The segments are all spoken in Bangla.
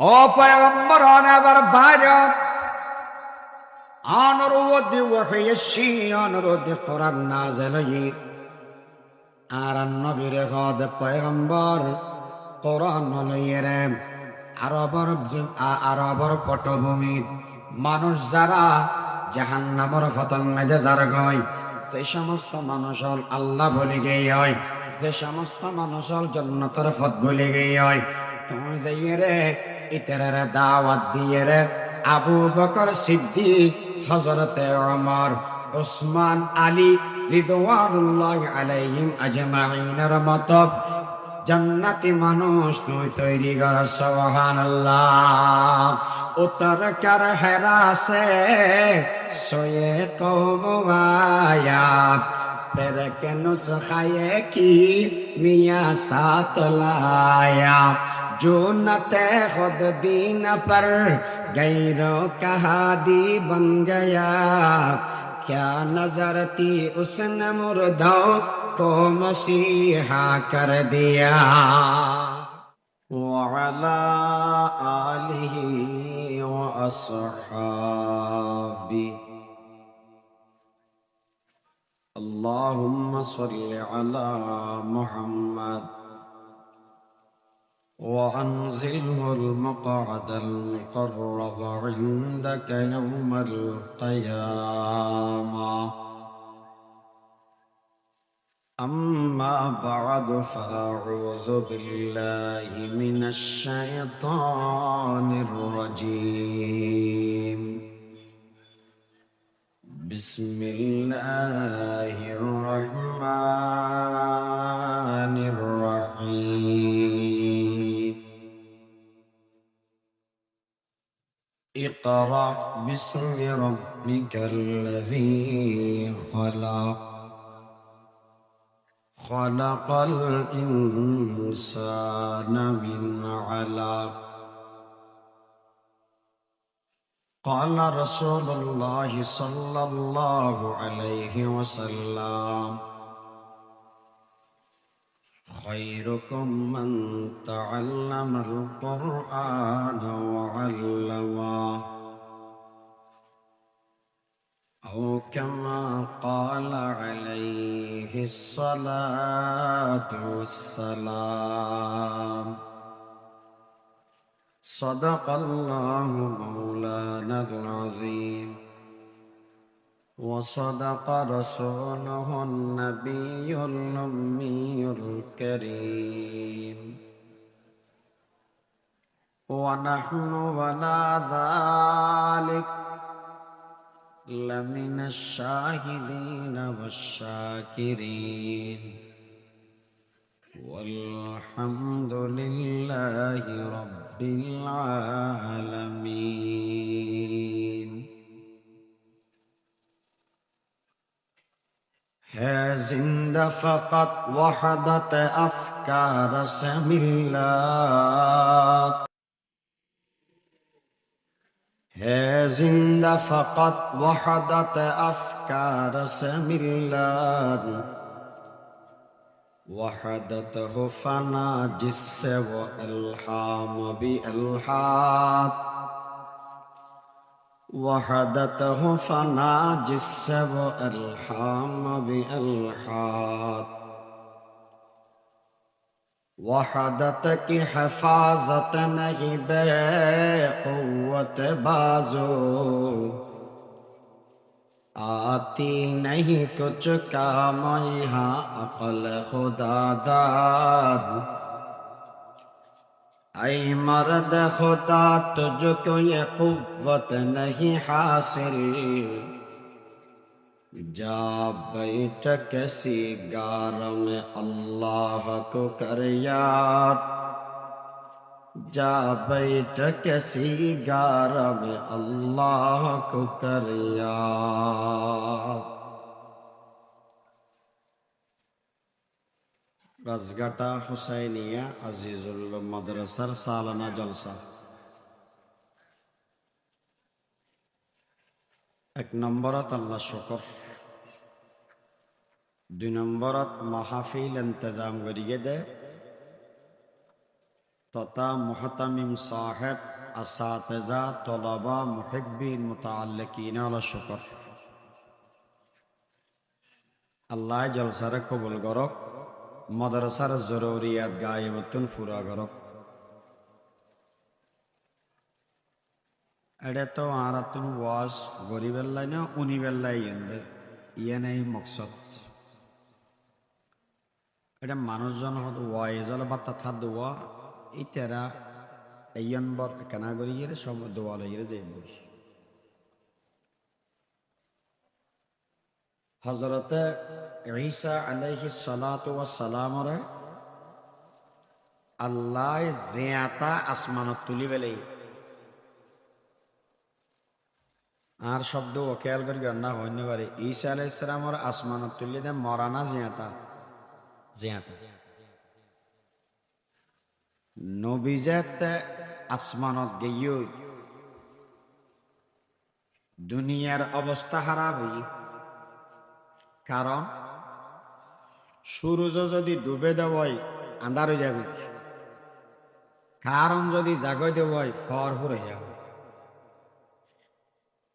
ও পয়গম্বর আবার বাইরে অনুরোধ ওয়াহিয়েছি অনুরোধ কোরআন নাজেল আর নবীর হদ পয়গম্বর, কোরআন আরবর আরবর পটভূমি। মানুষ যারা জাহান নামর ফতন মেজে যার গয়, যে সমস্ত মানুষ হল আল্লাহ বলে গেই হয়, যে সমস্ত মানুষ হল জন্নতর ফত বলে গেই হয় তুমি যাইয়ে দাওয়াত আবু বকর সিদ্দিক হজরতে ওমর, ওসমান আলী রিদওয়ানুল্লাহ আলাইহিম আজমাইনের মতো জান্নাতি মানুষ তুই তৈরি কর, সুবহানাল্লাহ। উত্তর কর হেরাসে? সোয়ে কৌমায়া পের কেন সখায়ে কি মিয়া সাত লায়া जो नते खुद दीन पर गैरों का हादी बन गया क्या नजर थी उसने मुर्दों को मसीहा कर दिया وعلى آله وأصحابه اللهم صل على محمد وأنزله المقعد المقرب عندك يوم القيامة. أما بعد فأعوذ بالله من الشيطان الرجيم. بسم الله الرحمن اقرأ باسم ربك الذي خلق. خلق الإنسان من علق. قال رسول الله صلى الله عليه وسلم خيركم من تعلم القرآن وعلمه كما قال عليه الصلاة والسلام. صدق الله مولانا العظيم. وصدق رسوله النبي الأمي الكريم. ونحن ولا ذلك لمن الشاهدين والشاكرين. والحمد لله رب العالمين. ہے فقط وحدت افکار سے ملت ہے زندہ فقط وحدت افکار سے ملت وحدت ہو فنا جس سے وہ الہام بھی الحاد وحدت ہو فنا جس سے وہ الہام بھی الحاد وحدت کی حفاظت نہیں بے قوت بازو۔ آتی نہیں کچھ کام یہاں عقل خدا داد۔ اے مرد خدا، تجھ کو یہ قوت نہیں حاصل۔ जा बैठ कैसी गार में अल्लाह को कर याद। जा बैठ कैसी गार में अल्लाह হুসাইনিয়া আজিজুল মাদ্রাসার সালানা জলসা এক নম্বরত আল্লাহ শকর দুই নম্বরত মাহফিল ইন্তজাম করিয়ে দে। তথা মুহতামিম সাহেব আসাতেজা তলবা মুহিব্বিন মুতাআল্লিকিন আলা শুকর। আল্লাহ জলসারে কবুল করক মাদ্রাসার জরুরিয়াত গায়েবতুন ফুরা করক এটা তো আর তুমি ওয়াজ গরিবেল্লাই না উনিবেল্লাই ইয়ে নেই মকসদ। এটা মানুষজন ওয়াইজল বা তাথা দোয়া, এই তেরা এইয়ন বর কেনা করি গিয়ে সব দোয়া লইয়ে যাই বসি হজরতে ঈসা আলাইহি সালাতু ওয়াস সালামরে আল্লাহ জিয়াতা আসমানত তুলি বেলাই আর শব্দ ওকেয়াল করি গন্না হইতে পারে। ঈসা আলাইহিস সালামর তুলি দে, মরানা জিয়াতা। জিয়াতা। আসমানত গেইও দুনিয়ার অবস্থা খারাপ হই। কারণ সূর্য যদি ডুবে দেবই আন্ধার হয়ে যাবে। কারণ যদি জাগই দেবই ফর ফুরে যাবে।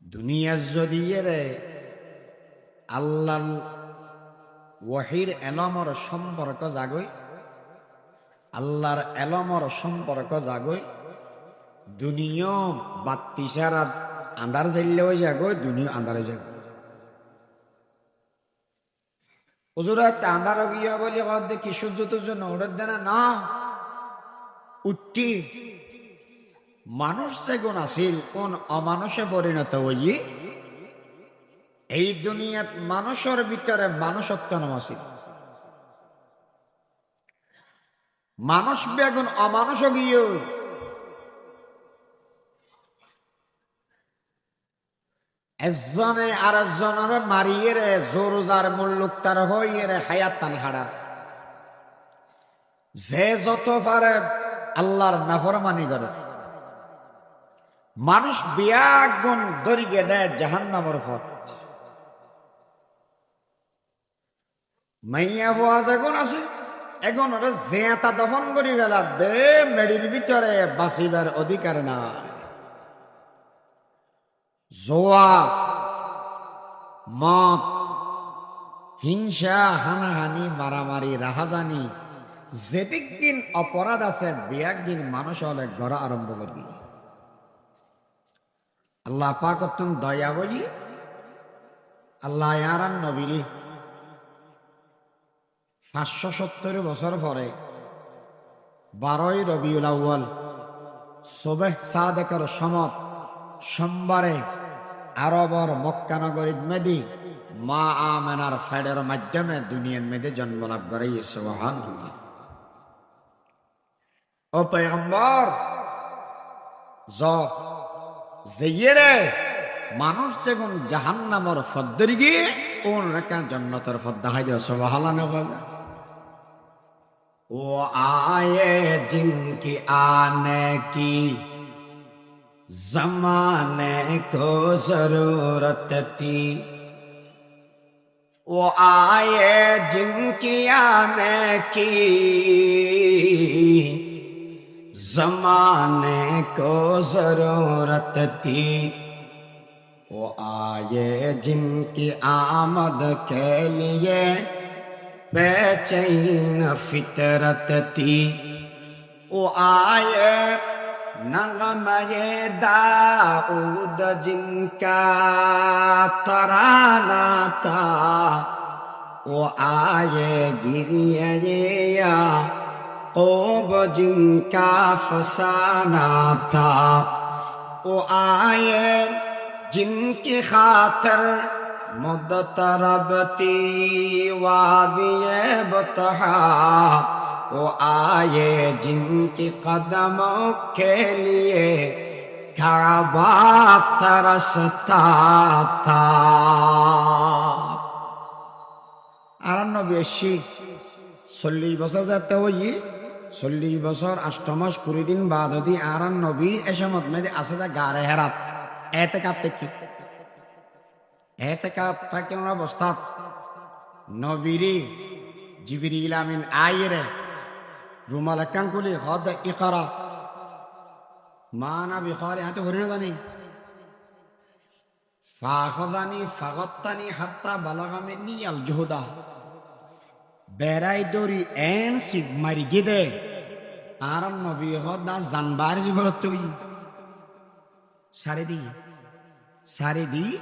দুনিয়ার যদি আল্লাহ ওয়াহির এলমর সম্পর্ক জাগই, আল্লাহর এলমর সম্পর্ক জাগই, দুনিয় বাত্তি সারা আন্ধার জ্বাললেও জাগই, দুনিয়া আন্ধারে জাগই। হুজুরা আন্ধার গিয়া বলি কদ কি সূর্য তুর্য নৌড়ের দেনা না উঠি মানুষ যেগুণ আছিল, কোন অমানুষে পরিণত হই এই দুনিয়াত মানুষের ভিতরে মানুষত্ব নাম আছিল মানুষ বেগুন অমানুষ গিয়ে। একজনে আর একজনের মারিয়ে রে জোরজার মুল্লুক তার হইয়ে রে, হায়াত তান হাড়ার যে যত পারে আল্লাহর নাফরমানি করে। মানুষ বিয়াগ গুণ দরিগে দেয় জাহান্নামর পথ। মাইয়া ভুয়া যেগুন আছে এখন ওরা জেঁতা দফন করি বেলা দে মেডির ভিতরে বাঁচিবার অধিকার না জোয়া মদ, হিংসা, হানাহানি, মারামারি, রাহাজানি, যেদিক দিন অপরাধ আছে, বিয়াক দিন মানুষ হলে গড়া আরম্ভ করবি। আল্লাহ পাক তুমি দয়া বলি আল্লাহ ইয়ারান নবীরি পাঁচশো সত্তর বছর পরে বারোই রবিউল আউ্য়াল সোবেহ সাদেকের সমত সোমবারে আরবর মক্কানগরীর মেদি মা আমেনার ফেডের মাধ্যমে দুনিয়ার মেয়েদের জন্ম লাভ করে সোহান ও পেগম্বর জ যেয়ে মানুষ যখন জাহান নামর ফদ্দরি গিয়ে কোন রেখা জন্নতর ফদ্দা وہ آئے جن کی آنے کی۔ زمانے کو ضرورت تھی۔ وہ آئے جن کی آنے کی۔ زمانے کو ضرورت تھی۔ وہ آئے جن کی آمد کے لیے۔ بے فطرت تی۔ او آئے نغم یہ داؤد جن کا ترانا تھا۔ او آئے گریہ یا قوب جن کا فسانا تھا۔ او آئے جن کی خاطر مدتربتی وادی بتہا وہ آئے جن کی قدموں کے لیے کعبہ ترستا تھا আরান্ন বেশি চল্লিশ বছর যাতে হই চল্লিশ বছর আষ্ট মাস কুড়ি দিন বাদ হদি আরান নবী এসমত মেয়েদের আছে যা গাড়ে হেরাত এতে কাঁপতে কি এতে কাপ থাকে ওনার অবস্থাত। নবীরি জিবিরিল আমিন আইরে রুমাল একান কুলি হদ ইকারা। মা না বিকারে হাতে হরি না জানি। ফাখদানি, ফাগত্তানি, হাত্তা বালাগামিনি আল জহুদা। বেড়াই দরি এন সিগ মারি গিদে। আর নবী হদা জানবার জীবনত তুই। সারে দি সারে দি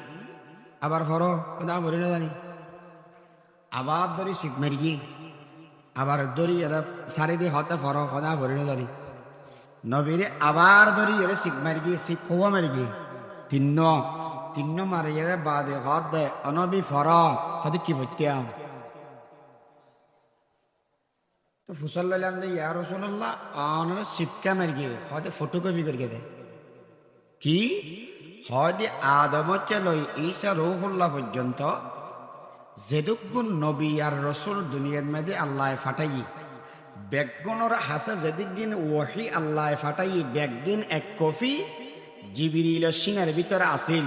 আবার ফর কথা বলি না জানি আবার দরি সিগ মারি গিয়ে, আবার দরি এরা সারি দিয়ে হতে ফর কথা ভরি না জানি নবীরে আবার দরি এরা শিখ মারি গিয়ে শিখ খোয়া মারি গিয়ে। তিন্ন তিন্ন মারি এরা বাদে হত দে, অনবি ফর হতে কি ভত্যাম তো ফুসল লাইলাম দে ইয়া রসুল্লাহ অনরা শিবকা মারি গিয়ে, হতে ফটোকপি করে দে। কি? হয়তো আদমকে লই ঈসা রুহুল্লাহ পর্যন্ত? যেদুগুণ নবী আর রসুল দুনিয়ার মধ্যে আল্লাহ ফাটাই বেগুণর হাসে যেদিন ওহি আল্লাহ ফাটাই বেগদিন এক কফি জিবিরিল সিনের ভিতরে আসিল।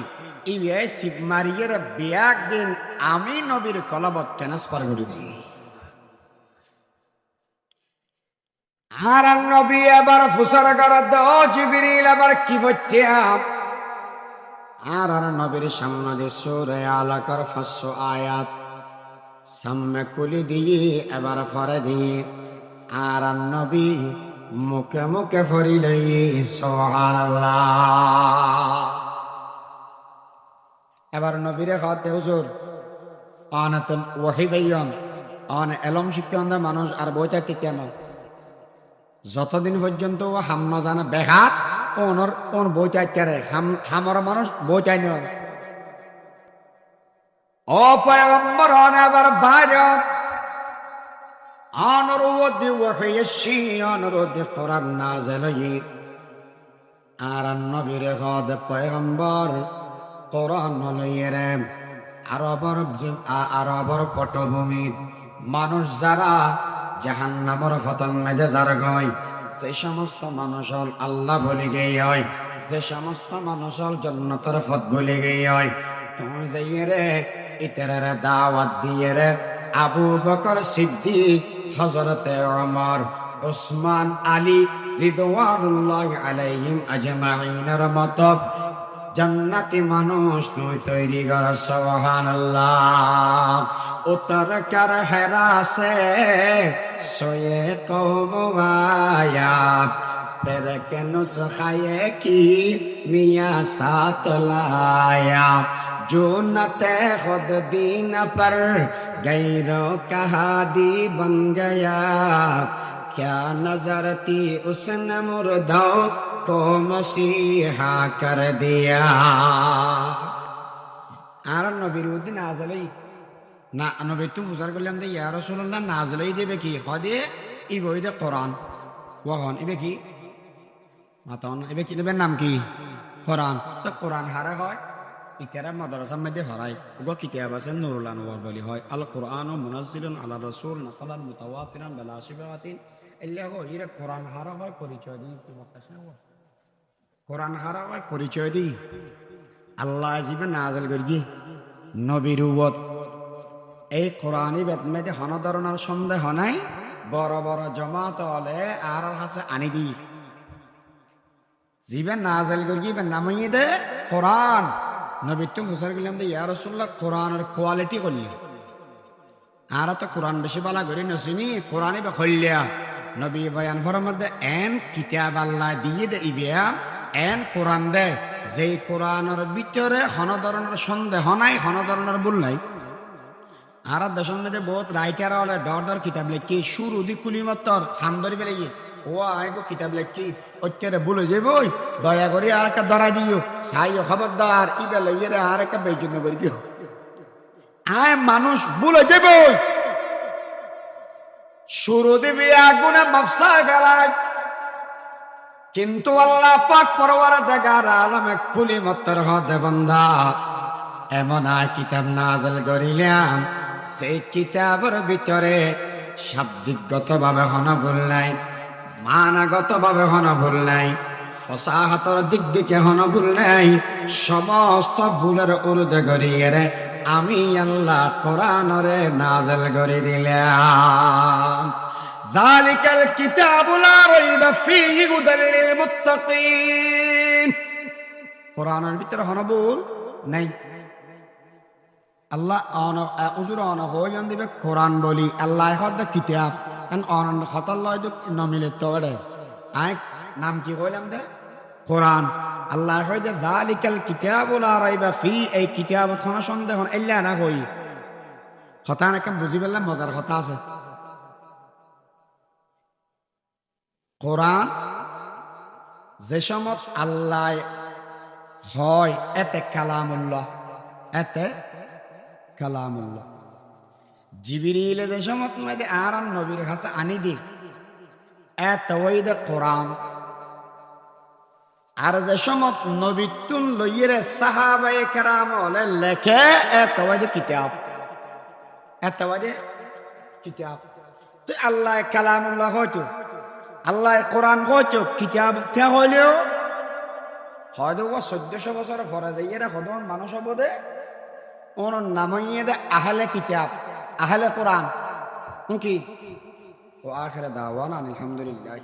এই বিয়ে শিব মারিয়ের বিয়াক দিন আমি নবীর কলবত ট্রান্সফার করি দিই। আর নবী এবার ফুসার করার দাও জিবিরিল এবার কি হচ্ছে আর আর নবীর সামনে সুরে আলাকার ফাঁসশো আয়াত, সামনে কুলি দিয়ে এবার ফরে দিয়ে আর নবী মুখে মুখে ফরিল সোহানাল্লাহ এবার নবীরে খাওয়াতে হুজুর, অনাতন ওহি ভাইয়ন অন এলম শিক্ষণ মানুষ আর বই থাকতে কেন যতদিন পর্যন্ত ও হাম ন জানে বেঘাত ওনর ওন বই থাকতে রে হাম, হামর মানুষ বই চাই নর ও পয়গম্বর, অন এবার বাইরে অনুরোধ ওহি অনুরোধ কোরআন নাজেল আর নবীর হদ পয়গম্বর, কোরআন লইয়েরে আরবর আরবর পটভূমি। মানুষ যারা জাহান নামর ফতন মেজে যার গয়। যে সমস্ত মানুষ হল আল্লাহ বলে গেই হয়, যে সমস্ত মানুষ হল জন্নতর ফত বলে গেই হয়, তুমি যাইয়ে রে, ইতরের দাওয়াত দিয়ে রে, আবু বকর সিদ্দিক হজরতে ওমর, ওসমান আলী রিদওয়ানুল্লাহ আলাইহিম আজমাইনের মতো জান্নাতি মানুষ তুই তৈরি কর সুবহানাল্লাহ উত্তর কর হেরাসে সোয়ে কৌমায়া পের কেন সখায়ে কি মিয়া সাত লায়া जो न तय खुद दीन पर गैरों का हादी बन गया क्या नजर थी उसने मुर्दों को मसीहा कर दिया আর নবীর উদ্দিন নাজলাই না নবী তো বুঝার করলাম যে ইয়া রসুল্লাহ নাজলাই দেবে কি? হদে ই বই দে, কোরআন। ওহন, এবে কি? মাতন, এবে কি নেবেন নাম কি? কোরআন। তো কোরআন হারা হয় ইতারা মাদ্রাসার মধ্যে হরাই ওগো কিতাব আছে নুরুল আনওয়ার বলি হয় আল কোরআন মুনাজ্জিলুন আলা রাসূল নাকালান মুতাওয়াতিরান বিলা শিবাতিন ইল্লা গো, ইরা কোরআন হারা হয়, পরিচয় দিই কোরআন হারা হয়, পরিচয় দিই। আল্লাহ জীবে নাজল করি, নবীর উবত এই কোরআনই বেদমেদে হন ধরনের সন্দেহ নাই। বড় বড় জমাত হলে আর হাসে আনি দি। জিবে নাজল করি নামাইয়ে দে। কোরআন। নবী তো হুসার গেলাম দে, ইয়া রাসূলুল্লাহ, কোরআনের কোয়ালিটি করলি আর তো কোরআন বেশি বালা করি নসিনি, কোরআনই বে খল্লিয়া নবী বয়ান ফর মধ্যে, এন কিতাব আল্লাহ দিয়ে দে ইবিয়া, এন কোরআন দে। যেই কোরআনের ভিতরে হন ধরনের সন্দেহ নাই হন ধরনের ভুল নাই। আর দেশের মধ্যে বহুত রাইটার হলে ডর ডর কিতাব লেখি শুরু দি কুলিমত্তর হাম ধরি পেলে ও আইগো কিতাব লেখি অত্যারে বলে যাব দয়া করি আর একটা ধরা দিও সাই খবরদার ই বেলে ইয়ে আর একটা বেজন করি দিও আয় মানুষ বলে যাব শুরু দিবি আগুনে ব্যবসা গেলায় কিন্তু আল্লাহ পাক পরওয়ার দেখার আলমে কুলি মত্তর হতে বন্ধা। এমন আর কিতাব নাজল করিলাম সেই কিতাবের ভিতরে শাব্দিকগত ভাবে হন ভুল নাই মানাগত ভাবে হন ভুল নাই ফসাহাতর দিক দিকে হন ভুল নাই সমস্ত ভুলের উর্দে গড়িয়ে রে আমি আল্লাহ কোরআনরে নাজল করে দিলাম ذلك الكتاب لا ريب فيه هدى للمتقين কোরআনের ভিতরে হন বল নাই আল্লাহ অন উজুর অন হইন দিবে কোরআন বলি। আল্লাহ হদ কিতাব। এন অনন্দ হতাল লয় দুক নমিলে তোড়ে। আই, নাম কি কইলাম দে? কোরআন। আল্লাহ কই দে যালিকাল কিতাবু লা রাইবা ফি। এই কিতাব থনা সন্দেহ এল্লা না কই। কথা নাকে বুঝি পেলাম, মজার কথা আছে। কোরআন যে সমত আল্লাহ হয়, এতে কালামুল্লাহ। এতে কালামুল্লাহ। জিবিরিলে যে সমত মেয়েদে আর নবীর কাছে আনি দি দে কোরআন। আর যে সমত নবিতুন লইরে সাহাবায়ে কেরাম হলে লেখে, এত ওই দে কিতাব দে কিতাব। তো আল্লাহ কালামুল্লাহ হয়তো আল্লাহ কোরআন হয়তো কিতাব কে হইলেও হয়তো চোদ্দশো বছর পরে যাইয়ে রে সদন মানুষ হব দে। ওর নামাইয়ে আহলে কিতাব আহলে কোরআন। কি? ও আখের দাওয়ান আলহামদুলিল্লাহ